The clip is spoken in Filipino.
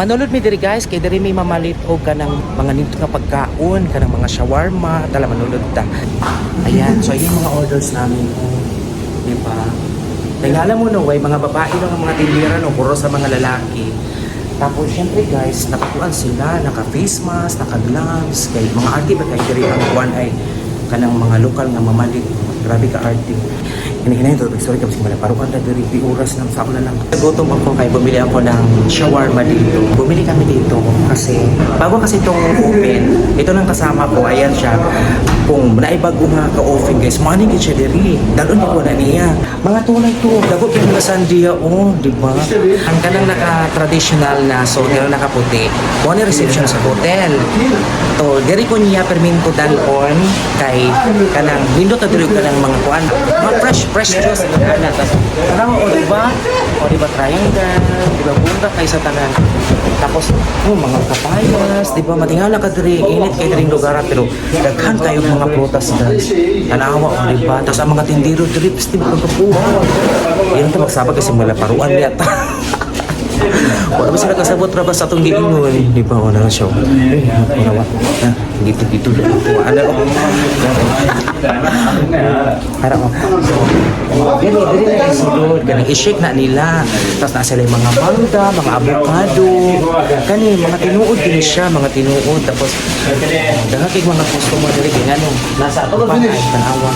Manulod mi diri guys, kay diri may mamalit og kanang mga nito nga pagkaon, kanang mga shawarma, tala manulod ta. Ayan, so ayun mga orders namin. Oh, di ba? Tingala mo no, way mga babae lang ang mga tindera no, puro sa mga lalaki. Tapos syempre guys, nakakuan sila, naka face mask, naka gloves, kay mga arte ba kay diri ang kuan ay kanang mga lokal nga mamalit. Grabe ka arte. Hinahinay to, sorry kasi mala parukan na diri di oras ng sa na lang. Gutom ako kay bumili ako ng shawarma dito. Bumili kami dito kasi bago kasi itong open, ito nang kasama ko, ayan siya. Kung naibago nga ka-open guys, money ni siya diri. Dalon ko na niya. Mga tunay to, dago yung sandia, oh, di ba? Ang kanang naka-traditional na so, nila nakaputi, mo ni reception sa hotel. To, diri ko niya perminto dalon kay kanang nindot na diri kanang mga kuan, mga fresh fresh juice ang kana tas tanaw o di ba? O di ba triangle, di ba bunga kay sa tanan. Tapos oh, mga kapayas, di ba matingala ka diri init kay diri lugar pero daghan kayo mga prutas guys. Tanawa o di ba? Tapos ang mga tindero diri psti magkapuha. Yan ta magsabag kasi mala paruan niya. Wala ba sila kasabot ra ba sa atong giingon? Di ba? Wala na siya. Eh, wala ba? Ah, Dito, dito. dito. Ano? Para mo. Gani, dili na isulod. Gani, i-shake na nila. Tapos na sila yung mga mangga, mga avocado. Kani, mga tinuod din siya, mga tinuod. Tapos, dahil mga customer kaya ano, nasa ato pa ay tanawa.